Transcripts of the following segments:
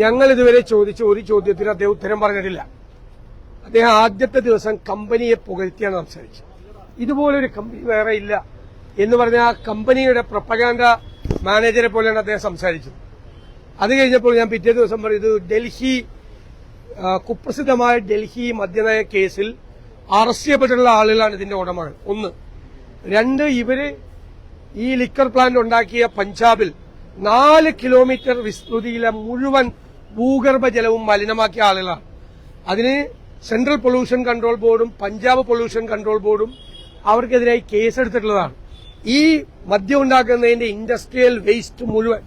ഞങ്ങൾ ഇതുവരെ ചോദിച്ച ഒരു ചോദ്യത്തിന് അദ്ദേഹം ഉത്തരം പറഞ്ഞിട്ടില്ല. അദ്ദേഹം ആദ്യത്തെ ദിവസം കമ്പനിയെ പുകഴ്ത്തിയാണ് സംസാരിച്ചത്. ഇതുപോലൊരു കമ്പനി വേറെ ഇല്ല എന്ന് പറഞ്ഞ ആ കമ്പനിയുടെ പ്രൊപ്പഗാൻഡ മാനേജറെ പോലെയാണ് അദ്ദേഹം സംസാരിച്ചത്. അത് കഴിഞ്ഞപ്പോൾ ഞാൻ പിറ്റേ ദിവസം പറഞ്ഞു ഇത് ഡൽഹി കുപ്രസിദ്ധമായ ഡൽഹി മദ്യനയ കേസിൽ അറസ്റ്റ് ചെയ്യപ്പെട്ടിട്ടുള്ള ആളുകളാണ് ഇതിന്റെ ഉടമകൾ. ഒന്ന് രണ്ട് ഇവർ ഈ ലിക്കർ പ്ലാന്റ് ഉണ്ടാക്കിയ പഞ്ചാബിൽ നാല് കിലോമീറ്റർ വിസ്തൃതിയിലെ മുഴുവൻ ഭൂഗർഭ ജലവും മലിനമാക്കിയ ആളുകളാണ്. അതിന് സെൻട്രൽ പൊല്യൂഷൻ കൺട്രോൾ ബോർഡും പഞ്ചാബ് പൊല്യൂഷൻ കൺട്രോൾ ബോർഡും അവർക്കെതിരായി കേസെടുത്തിട്ടുള്ളതാണ്. ഈ മദ്യം ഉണ്ടാക്കുന്നതിന്റെ ഇൻഡസ്ട്രിയൽ വേസ്റ്റ് മുഴുവൻ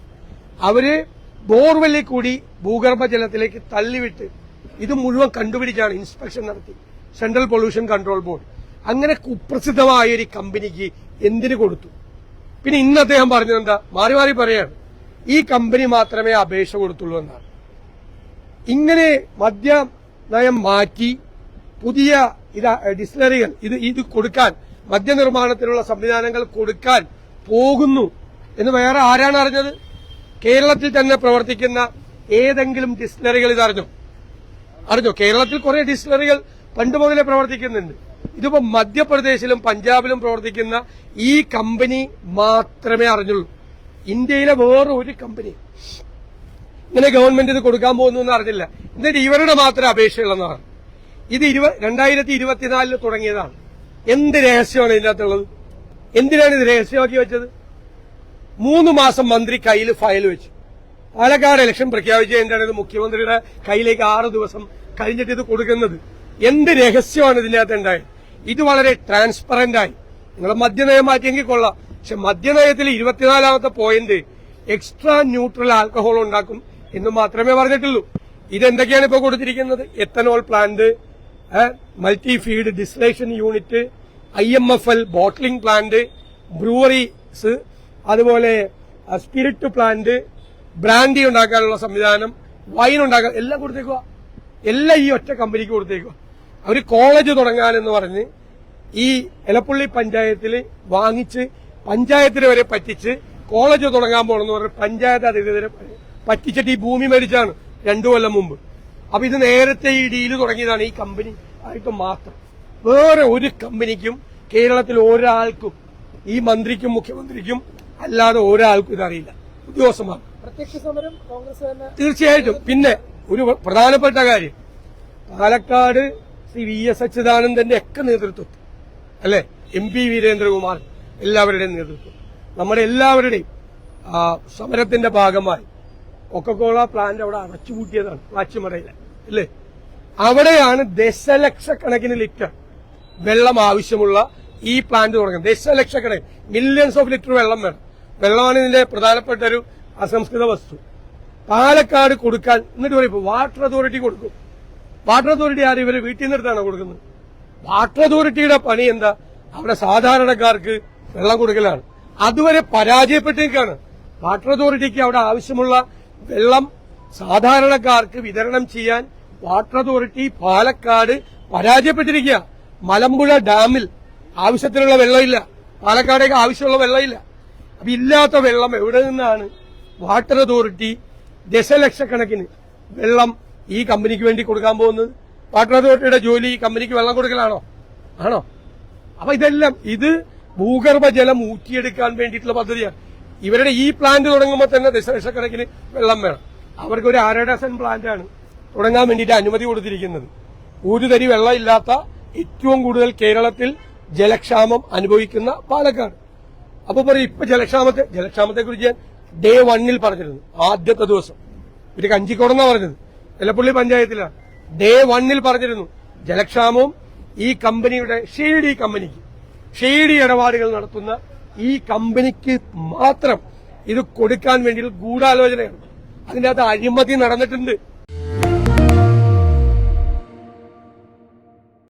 അവർ ബോർവെല്ലിൽ കൂടി ഭൂഗർഭ ജലത്തിലേക്ക് തള്ളിവിട്ട് ഇത് മുഴുവൻ കണ്ടുപിടിച്ചാണ് ഇൻസ്പെക്ഷൻ നടത്തി. സെൻട്രൽ പൊല്യൂഷൻ കൺട്രോൾ ബോർഡ് അങ്ങനെ കുപ്രസിദ്ധമായ ഒരു കമ്പനിക്ക് എന്തിനു കൊടുത്തു? പിന്നെ ഇന്ന് അദ്ദേഹം പറഞ്ഞത് എന്താ? മാറി മാറി പറയാണ്. ഈ കമ്പനി മാത്രമേ അപേക്ഷ കൊടുത്തുള്ളൂ എന്നാണ്. ഇങ്ങനെ മദ്യ നയം മാറ്റി പുതിയ ഇത് ഡിസ്റ്റിലറികൾ ഇത് ഇത് കൊടുക്കാൻ മദ്യനിർമ്മാണത്തിനുള്ള സംവിധാനങ്ങൾ കൊടുക്കാൻ പോകുന്നു. എന്ന് വേറെ ആരാണ് അറിഞ്ഞത്? കേരളത്തിൽ തന്നെ പ്രവർത്തിക്കുന്ന ഏതെങ്കിലും ഡിസ്റ്റിലറികൾ ഇത് അറിഞ്ഞോ? അറിഞ്ഞോ? കേരളത്തിൽ കുറെ ഡിസ്റ്റിലറികൾ പണ്ട് മുതലേ പ്രവർത്തിക്കുന്നുണ്ട്. ഇതിപ്പോ മധ്യപ്രദേശിലും പഞ്ചാബിലും പ്രവർത്തിക്കുന്ന ഈ കമ്പനി മാത്രമേ അറിഞ്ഞുള്ളൂ. ഇന്ത്യയിലെ വേറെ ഒരു കമ്പനി. ഇങ്ങനെ ഗവൺമെന്റ് ഇത് കൊടുക്കാൻ പോകുന്നു എന്ന് അറിഞ്ഞില്ല. എന്നിട്ട് ഇവരുടെ മാത്രം അപേക്ഷയുള്ളതാണ്. ഇത് ഇരുപ രണ്ടായിരത്തി ഇരുപത്തിനാലിൽ തുടങ്ങിയതാണ്. എന്ത് രഹസ്യമാണ് ഇതിനകത്തുള്ളത്? എന്തിനാണ് ഇത് രഹസ്യമാക്കി വെച്ചത്? മൂന്ന് മാസം മന്ത്രി കയ്യിൽ ഫയൽ വെച്ചു. പാലക്കാട് ഇലക്ഷൻ പ്രഖ്യാപിച്ച ഇത് മുഖ്യമന്ത്രിയുടെ കയ്യിലേക്ക് ആറ് ദിവസം കഴിഞ്ഞിട്ട് ഇത് കൊടുക്കുന്നത്. എന്ത് രഹസ്യമാണ് ഇതിനകത്ത് ഉണ്ടായത്? ഇത് വളരെ ട്രാൻസ്പെറന്റ് ആയി. നിങ്ങൾ മദ്യനയം മാറ്റിയെങ്കിൽ കൊള്ളാം. പക്ഷെ മദ്യനയത്തിൽ ഇരുപത്തിനാലാമത്തെ പോയിന്റ് എക്സ്ട്രാ ന്യൂട്രൽ ആൽക്കഹോൾ ഉണ്ടാക്കും എന്ന് മാത്രമേ പറഞ്ഞിട്ടുള്ളൂ. ഇതെന്തൊക്കെയാണ് ഇപ്പോൾ കൊടുത്തിരിക്കുന്നത്? Ethanol plant multi feed distillation unit I M F L bottling plant breweries അതുപോലെ സ്പിരിറ്റ് പ്ലാന്റ് ബ്രാൻഡി ഉണ്ടാക്കാനുള്ള സംവിധാനം വൈൻ ഉണ്ടാക്കാൻ എല്ലാം കൊടുത്തേക്കുക എല്ലാം ഈ ഒറ്റ കമ്പനിക്ക് കൊടുത്തേക്കുക അവർ കോളേജ് തുടങ്ങാനെന്ന് പറഞ്ഞ് ഈ എലപ്പുള്ളി പഞ്ചായത്തിൽ വാങ്ങിച്ച് പഞ്ചായത്തിന് വരെ പറ്റിച്ച് കോളേജ് തുടങ്ങാൻ പോകണമെന്ന് പറഞ്ഞ് പഞ്ചായത്ത് അധികൃതരെ പറ്റിച്ചിട്ട് ഈ ഭൂമി മേടിച്ചാണ് രണ്ടു കൊല്ലം മുമ്പ്. അപ്പൊ ഇത് നേരത്തെ ഈ ഡീൽ തുടങ്ങിയതാണ് ഈ കമ്പനി ആയിട്ട് മാത്രം. വേറെ ഒരു കമ്പനിക്കും കേരളത്തിൽ ഒരാൾക്കും ഈ മന്ത്രിക്കും മുഖ്യമന്ത്രിക്കും അല്ലാതെ ഒരാൾക്കും ഇതറിയില്ല. ഉദ്യോഗസ്ഥന്മാർ. പ്രത്യക്ഷ സമരം കോൺഗ്രസ് തന്നെ തീർച്ചയായിട്ടും. പിന്നെ ഒരു പ്രധാനപ്പെട്ട കാര്യം. പാലക്കാട് ശ്രീ വി എസ് അച്യുതാനന്ദന്റെ ഒക്കെ നേതൃത്വത്തിൽ അല്ലെ? M P Veerendra Kumar. എല്ലാവരുടെയും നേതൃത്വം. നമ്മുടെ എല്ലാവരുടെയും സമരത്തിന്റെ ഭാഗമായി കൊക്കക്കോള പ്ലാന്റ് അവിടെ അടച്ചുപൂട്ടിയതാണ് പ്ലാച്ചിമറയിലെ അല്ലേ? അവിടെയാണ് ദശലക്ഷക്കണക്കിന് ലിറ്റർ വെള്ളം ആവശ്യമുള്ള ഈ പ്ലാന്റ് തുടങ്ങുന്നത്. ദശലക്ഷക്കണക്കിന് മില്യൺസ് ഓഫ് ലിറ്റർ വെള്ളം വേണം. വെള്ളമാണ് ഇതിന്റെ പ്രധാനപ്പെട്ട ഒരു അസംസ്കൃത വസ്തു. പാലക്കാട് കൊടുക്കാൻ എന്നിട്ട് പറയും വാട്ടർ അതോറിറ്റി കൊടുക്കും. വാട്ടർ അതോറിറ്റി ആരും? ഇവർ വീട്ടിൽ നിന്നെടുത്താണ് കൊടുക്കുന്നത്. വാട്ടർ അതോറിറ്റിയുടെ പണി എന്താ? അവിടെ സാധാരണക്കാർക്ക് വെള്ളം കൊടുക്കലാണ്. അതുവരെ പരാജയപ്പെട്ടിരിക്കുകയാണ്. വാട്ടർ അതോറിറ്റിക്ക് അവിടെ ആവശ്യമുള്ള വെള്ളം സാധാരണക്കാർക്ക് വിതരണം ചെയ്യാൻ വാട്ടർ അതോറിറ്റി പാലക്കാട് പരാജയപ്പെട്ടിരിക്കുക മലമ്പുഴ ഡാമിൽ ആവശ്യത്തിനുള്ള വെള്ളമില്ല. പാലക്കാടേക്ക് ആവശ്യമുള്ള വെള്ളമില്ല. അപ്പൊ ഇല്ലാത്ത വെള്ളം എവിടെ നിന്നാണ് വാട്ടർ അതോറിറ്റി ദശലക്ഷക്കണക്കിന് വെള്ളം ഈ കമ്പനിക്ക് വേണ്ടി കൊടുക്കാൻ പോകുന്നത്? വാട്ടർ അതോറിറ്റിയുടെ ജോലി ഈ കമ്പനിക്ക് വെള്ളം കൊടുക്കലാണോ? ആണോ? അപ്പൊ ഇതെല്ലാം ഇത് ഭൂഗർഭ ജലം ഊറ്റിയെടുക്കാൻ വേണ്ടിയിട്ടുള്ള പദ്ധതിയാണ് ഇവരുടെ ഈ പ്ലാന്റ് തുടങ്ങുമ്പോൾ തന്നെ ദശലക്ഷക്കണക്കിന് വെള്ളം വേണം. അവർക്ക് ഒരു അര പ്ലാന്റ് ആണ് തുടങ്ങാൻ വേണ്ടിയിട്ട് അനുമതി കൊടുത്തിരിക്കുന്നത്. ഒരു തരി വെള്ളമില്ലാത്ത ഏറ്റവും കൂടുതൽ കേരളത്തിൽ ജലക്ഷാമം അനുഭവിക്കുന്ന പാലക്കാട്. അപ്പൊ പറയും ഇപ്പൊ ജലക്ഷാമത്തെ ജലക്ഷാമത്തെ കുറിച്ച് ഞാൻ ഡേ വണ്ണിൽ പറഞ്ഞിരുന്നു ആദ്യത്തെ ദിവസം. ഒരു കഞ്ചിക്കോടെന്നാ പറഞ്ഞത്. എലപ്പള്ളി പഞ്ചായത്തിലാണ്. ഡേ വണ്ണിൽ പറഞ്ഞിരുന്നു ജലക്ഷാമവും ഈ കമ്പനിയുടെ ഷെയ്ഡി കമ്പനിക്ക് ഷെയ്ഡി ഇടപാടുകൾ നടത്തുന്ന ഈ കമ്പനിക്ക് മാത്രം ഇത് കൊടുക്കാൻ വേണ്ടി ഗൂഢാലോചനയാണ്. അതിന്റെ അകത്ത് അഴിമതി നടന്നിട്ടുണ്ട്.